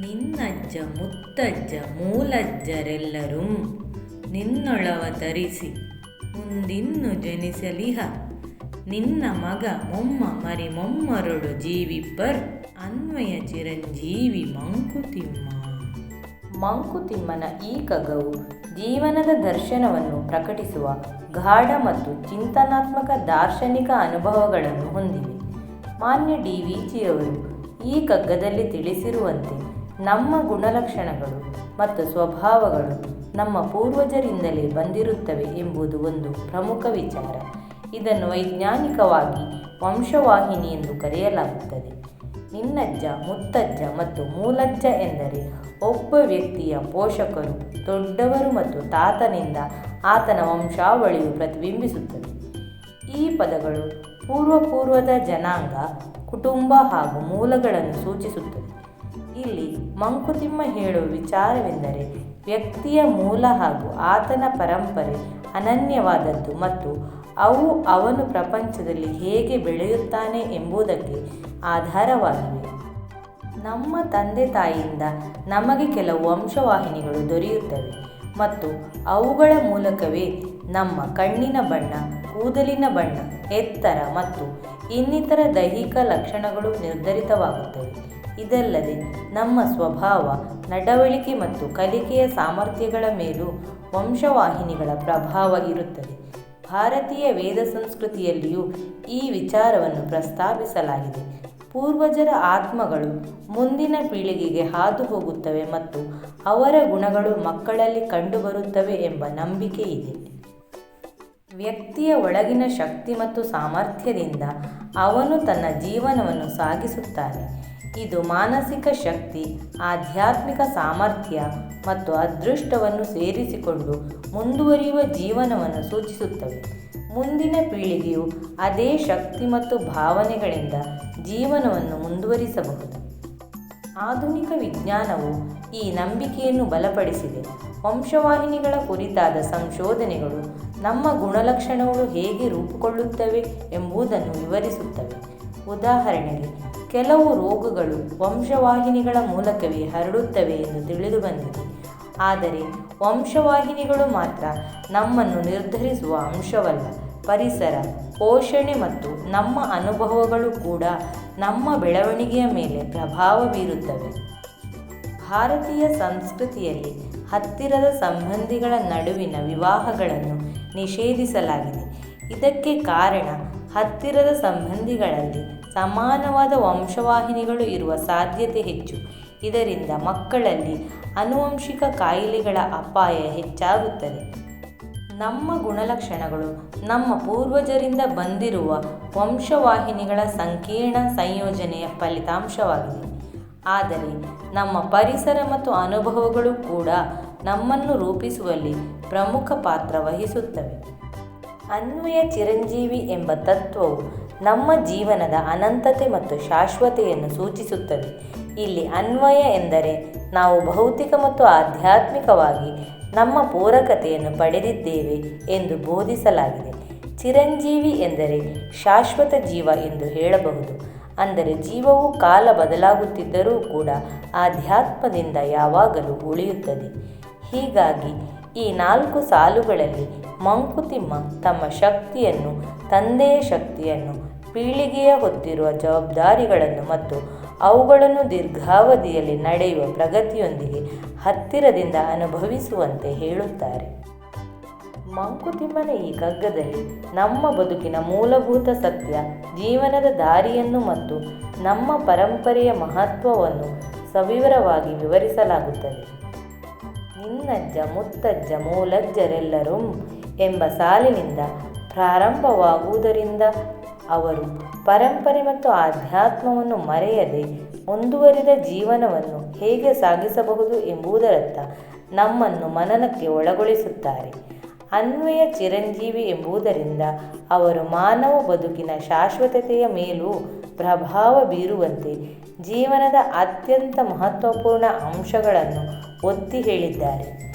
ನಿನ್ನಜ್ಜ, ಮುತ್ತಜ್ಜ, ಮೂಲಜ್ಜರೆಲ್ಲರೂ ನಿನ್ನೊಳವ ತರಿಸಿ, ಮುಂದಿನ್ನು ಜನಿಸಲಿಹ. ನಿನ್ನ ಮಗ ಮೊಮ್ಮ ಮರಿ ಮೊಮ್ಮರೊಡು ಜೀವಿಬ್ಬರ್, ಅನ್ವಯ ಚಿರಂಜೀವಿ ಮಂಕುತಿಮ್ಮ. ಮಂಕುತಿಮ್ಮನ ಈ ಕಗ್ಗವು ಜೀವನದ ದರ್ಶನವನ್ನು ಪ್ರಕಟಿಸುವ ಗಾಢ ಮತ್ತು ಚಿಂತನಾತ್ಮಕ ದಾರ್ಶನಿಕ ಅನುಭವಗಳನ್ನು ಹೊಂದಿವೆ ಮಾನ್ಯ ಡಿ ವಿ ಜಿಯವರು ಈ ಕಗ್ಗದಲ್ಲಿ ತಿಳಿಸಿರುವಂತೆ ನಮ್ಮ ಗುಣಲಕ್ಷಣಗಳು ಮತ್ತು ಸ್ವಭಾವಗಳು ನಮ್ಮ ಪೂರ್ವಜರಿಂದಲೇ ಬಂದಿರುತ್ತವೆ ಎಂಬುದು ಒಂದು ಪ್ರಮುಖ ವಿಚಾರ. ಇದನ್ನು ವೈಜ್ಞಾನಿಕವಾಗಿ ವಂಶವಾಹಿನಿ ಎಂದು ಕರೆಯಲಾಗುತ್ತದೆ. ನಿನ್ನಜ್ಜ, ಮುತ್ತಜ್ಜ ಮತ್ತು ಮೂಲಜ್ಜ ಎಂದರೆ ಒಬ್ಬ ವ್ಯಕ್ತಿಯ ಪೋಷಕರು, ದೊಡ್ಡವರು ಮತ್ತು ತಾತನಿಂದ ಆತನ ವಂಶಾವಳಿಯು ಪ್ರತಿಬಿಂಬಿಸುತ್ತದೆ. ಈ ಪದಗಳು ಪೂರ್ವಪೂರ್ವದ ಜನಾಂಗ, ಕುಟುಂಬ ಹಾಗೂ ಮೂಲಗಳನ್ನು ಸೂಚಿಸುತ್ತದೆ ಇಲ್ಲಿ ಮಂಕುತಿಮ್ಮ ಹೇಳುವ ವಿಚಾರವೆಂದರೆ ವ್ಯಕ್ತಿಯ ಮೂಲ ಹಾಗೂ ಆತನ ಪರಂಪರೆ ಅನನ್ಯವಾದದ್ದು ಮತ್ತು ಅವು ಅವನು ಪ್ರಪಂಚದಲ್ಲಿ ಹೇಗೆ ಬೆಳೆಯುತ್ತಾನೆ ಎಂಬುದಕ್ಕೆ ಆಧಾರವಾಗಿವೆ. ನಮ್ಮ ತಂದೆ ತಾಯಿಯಿಂದ ನಮಗೆ ಕೆಲವು ವಂಶವಾಹಿನಿಗಳು ದೊರೆಯುತ್ತವೆ ಮತ್ತು ಅವುಗಳ ಮೂಲಕವೇ ನಮ್ಮ ಕಣ್ಣಿನ ಬಣ್ಣ, ಕೂದಲಿನ ಬಣ್ಣ, ಎತ್ತರ ಮತ್ತು ಇನ್ನಿತರ ದೈಹಿಕ ಲಕ್ಷಣಗಳು ನಿರ್ಧರಿತವಾಗುತ್ತವೆ. ಇದಲ್ಲದೆ ನಮ್ಮ ಸ್ವಭಾವ, ನಡವಳಿಕೆ ಮತ್ತು ಕಲಿಕೆಯ ಸಾಮರ್ಥ್ಯಗಳ ಮೇಲೂ ವಂಶವಾಹಿನಿಗಳ ಪ್ರಭಾವ ಇರುತ್ತದೆ. ಭಾರತೀಯ ವೇದ ಸಂಸ್ಕೃತಿಯಲ್ಲಿಯೂ ಈ ವಿಚಾರವನ್ನು ಪ್ರಸ್ತಾಪಿಸಲಾಗಿದೆ. ಪೂರ್ವಜರ ಆತ್ಮಗಳು ಮುಂದಿನ ಪೀಳಿಗೆಗೆ ಹಾದು ಹೋಗುತ್ತವೆ ಮತ್ತು ಅವರ ಗುಣಗಳು ಮಕ್ಕಳಲ್ಲಿ ಕಂಡುಬರುತ್ತವೆ ಎಂಬ ನಂಬಿಕೆ ಇದೆ. ವ್ಯಕ್ತಿಯ ಒಳಗಿನ ಶಕ್ತಿ ಮತ್ತು ಸಾಮರ್ಥ್ಯದಿಂದ ಅವನು ತನ್ನ ಜೀವನವನ್ನು ಸಾಗಿಸುತ್ತಾನೆ. ಇದು ಮಾನಸಿಕ ಶಕ್ತಿ, ಆಧ್ಯಾತ್ಮಿಕ ಸಾಮರ್ಥ್ಯ ಮತ್ತು ಅದೃಷ್ಟವನ್ನು ಸೇರಿಸಿಕೊಂಡು ಮುಂದುವರಿಯುವ ಜೀವನವನ್ನು ಸೂಚಿಸುತ್ತವೆ. ಮುಂದಿನ ಪೀಳಿಗೆಯು ಅದೇ ಶಕ್ತಿ ಮತ್ತು ಭಾವನೆಗಳಿಂದ ಜೀವನವನ್ನು ಮುಂದುವರಿಸಬಹುದು. ಆಧುನಿಕ ವಿಜ್ಞಾನವು ಈ ನಂಬಿಕೆಯನ್ನು ಬಲಪಡಿಸಿದೆ. ವಂಶವಾಹಿನಿಗಳ ಕುರಿತಾದ ಸಂಶೋಧನೆಗಳು ನಮ್ಮ ಗುಣಲಕ್ಷಣಗಳು ಹೇಗೆ ರೂಪುಗೊಳ್ಳುತ್ತವೆ ಎಂಬುದನ್ನು ವಿವರಿಸುತ್ತವೆ. ಉದಾಹರಣೆಗೆ ಕೆಲವು ರೋಗಗಳು ವಂಶವಾಹಿನಿಗಳ ಮೂಲಕವೇ ಹರಡುತ್ತವೆ ಎಂದು ತಿಳಿದು ಬಂದಿದೆ. ಆದರೆ ವಂಶವಾಹಿನಿಗಳು ಮಾತ್ರ ನಮ್ಮನ್ನು ನಿರ್ಧರಿಸುವ ಅಂಶವಲ್ಲ. ಪರಿಸರ, ಪೋಷಣೆ ಮತ್ತು ನಮ್ಮ ಅನುಭವಗಳು ಕೂಡ ನಮ್ಮ ಬೆಳವಣಿಗೆಯ ಮೇಲೆ ಪ್ರಭಾವ ಬೀರುತ್ತವೆ. ಭಾರತೀಯ ಸಂಸ್ಕೃತಿಯಲ್ಲಿ ಹತ್ತಿರದ ಸಂಬಂಧಿಗಳ ನಡುವಿನ ವಿವಾಹಗಳನ್ನು ನಿಷೇಧಿಸಲಾಗಿದೆ. ಇದಕ್ಕೆ ಕಾರಣ ಹತ್ತಿರದ ಸಂಬಂಧಿಗಳಲ್ಲಿ ಸಮಾನವಾದ ವಂಶವಾಹಿನಿಗಳು ಇರುವ ಸಾಧ್ಯತೆ ಹೆಚ್ಚು. ಇದರಿಂದ ಮಕ್ಕಳಲ್ಲಿ ಆನುವಂಶಿಕ ಕಾಯಿಲೆಗಳ ಅಪಾಯ ಹೆಚ್ಚಾಗುತ್ತದೆ. ನಮ್ಮ ಗುಣಲಕ್ಷಣಗಳು ನಮ್ಮ ಪೂರ್ವಜರಿಂದ ಬಂದಿರುವ ವಂಶವಾಹಿನಿಗಳ ಸಂಕೀರ್ಣ ಸಂಯೋಜನೆಯ ಫಲಿತಾಂಶವಾಗಿದೆ. ಆದರೆ ನಮ್ಮ ಪರಿಸರ ಮತ್ತು ಅನುಭವಗಳು ಕೂಡ ನಮ್ಮನ್ನು ರೂಪಿಸುವಲ್ಲಿ ಪ್ರಮುಖ ಪಾತ್ರ ವಹಿಸುತ್ತವೆ. ಅನ್ವಯ ಚಿರಂಜೀವಿ ಎಂಬ ತತ್ವವು ನಮ್ಮ ಜೀವನದ ಅನಂತತೆ ಮತ್ತು ಶಾಶ್ವತೆಯನ್ನು ಸೂಚಿಸುತ್ತದೆ. ಇಲ್ಲಿ ಅನ್ವಯ ಎಂದರೆ ನಾವು ಭೌತಿಕ ಮತ್ತು ಆಧ್ಯಾತ್ಮಿಕವಾಗಿ ನಮ್ಮ ಪೂರಕತೆಯನ್ನು ಪಡೆದಿದ್ದೇವೆ ಎಂದು ಬೋಧಿಸಲಾಗಿದೆ. ಚಿರಂಜೀವಿ ಎಂದರೆ ಶಾಶ್ವತ ಜೀವ ಎಂದು ಹೇಳಬಹುದು. ಅಂದರೆ ಜೀವವು ಕಾಲ ಬದಲಾಗುತ್ತಿದ್ದರೂ ಕೂಡ ಆಧ್ಯಾತ್ಮದಿಂದ ಯಾವಾಗಲೂ ಉಳಿಯುತ್ತದೆ. ಹೀಗಾಗಿ ಈ ನಾಲ್ಕು ಸಾಲುಗಳಲ್ಲಿ ಮಂಕುತಿಮ್ಮ ತಮ್ಮ ಶಕ್ತಿಯನ್ನು ತಂದೆಯ ಶಕ್ತಿಯನ್ನು, ಪೀಳಿಗೆಯ ಹೊತ್ತಿರುವ ಜವಾಬ್ದಾರಿಗಳನ್ನು ಮತ್ತು ಅವುಗಳನ್ನು ದೀರ್ಘಾವಧಿಯಲ್ಲಿ ನಡೆಯುವ ಪ್ರಗತಿಯೊಂದಿಗೆ ಹತ್ತಿರದಿಂದ ಅನುಭವಿಸುವಂತೆ ಹೇಳುತ್ತಾರೆ. ಮಂಕುತಿಮ್ಮನ ಈ ಕಗ್ಗದಲ್ಲಿ ನಮ್ಮ ಬದುಕಿನ ಮೂಲಭೂತ ಸತ್ಯ, ಜೀವನದ ದಾರಿಯನ್ನು ಮತ್ತು ನಮ್ಮ ಪರಂಪರೆಯ ಮಹತ್ವವನ್ನು ಸವಿವರವಾಗಿ ವಿವರಿಸಲಾಗುತ್ತದೆ. ನಿನ್ನಜ್ಜ ಮುತ್ತಜ್ಜ ಮೂಲಜ್ಜರೆಲ್ಲರೂ ಎಂಬ ಸಾಲಿನಿಂದ ಪ್ರಾರಂಭವಾಗುವುದರಿಂದ ಅವರು ಪರಂಪರೆ ಮತ್ತು ಆಧ್ಯಾತ್ಮವನ್ನು ಮರೆಯದೆ ಮುಂದುವರಿದ ಜೀವನವನ್ನು ಹೇಗೆ ಸಾಗಿಸಬಹುದು ಎಂಬುದರತ್ತ ನಮ್ಮನ್ನು ಮನನಕ್ಕೆ ಒಳಗೊಳಿಸುತ್ತಾರೆ. ಅನ್ವಯ ಚಿರಂಜೀವಿ ಎಂಬುದರಿಂದ ಅವರು ಮಾನವ ಬದುಕಿನ ಶಾಶ್ವತತೆಯ ಮೇಲೂ ಪ್ರಭಾವ ಬೀರುವಂತೆ ಜೀವನದ ಅತ್ಯಂತ ಮಹತ್ವಪೂರ್ಣ ಅಂಶಗಳನ್ನು ಒತ್ತಿ ಹೇಳಿದ್ದಾರೆ.